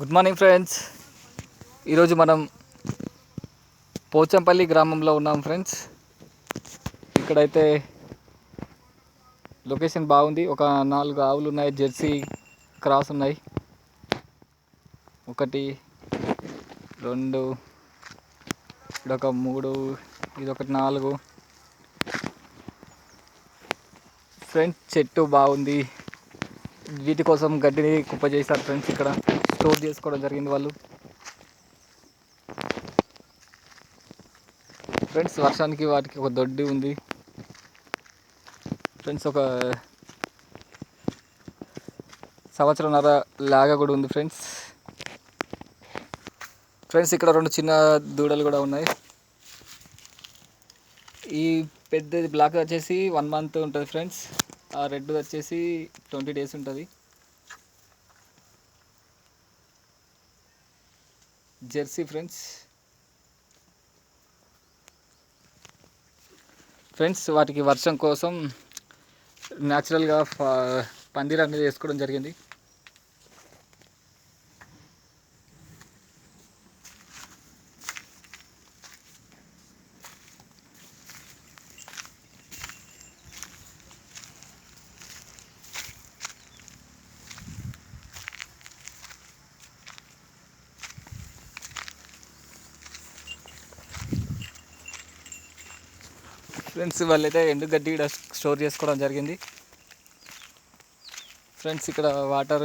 Good morning friends. ఈరోజు మనం పోచంపల్లి గ్రామంలో ఉన్నాం ఫ్రెండ్స్. ఇక్కడైతే లొకేషన్ బాగుంది. ఒక నాలుగు ఆవులు ఉన్నాయి జెర్సీ క్రాస్ ఉన్నాయి. ఒకటి రెండు ఇదొక మూడు ఇదొకటి నాలుగు. ఫ్రెండ్స్ చెట్టు బాగుంది. వీటి కోసం గడ్డిని కుప్ప చేశారు ఫ్రెండ్స్ ఇక్కడ. స్టోర్ చేసుకోవడం జరిగింది వాళ్ళు. ఫ్రెండ్స్ వర్షానికి వాటికి ఒక దొడ్డి ఉంది. ఫ్రెండ్స్ ఒక సంవత్సరంన్నర లాగా కూడా ఉంది ఫ్రెండ్స్ ఫ్రెండ్స్ ఇక్కడ రెండు చిన్న దూడలు కూడా ఉన్నాయి. ఈ పెద్దది బ్లాక్ వచ్చేసి వన్ మంత్ ఉంటుంది ఫ్రెండ్స్ ఆ రెడ్ వచ్చేసి ట్వంటీ డేస్ ఉంటుంది. Jersey friends. ఫ్రెండ్స్ వాటికి వర్షం కోసం న్యాచురల్గా పందిర్ అనేది వేసుకోవడం జరిగింది. ఫ్రెండ్స్ వాళ్ళైతే ఎండుగడ్డి ఇక్కడ స్టోర్ చేసుకోవడం జరిగింది. ఫ్రెండ్స్ ఇక్కడ వాటర్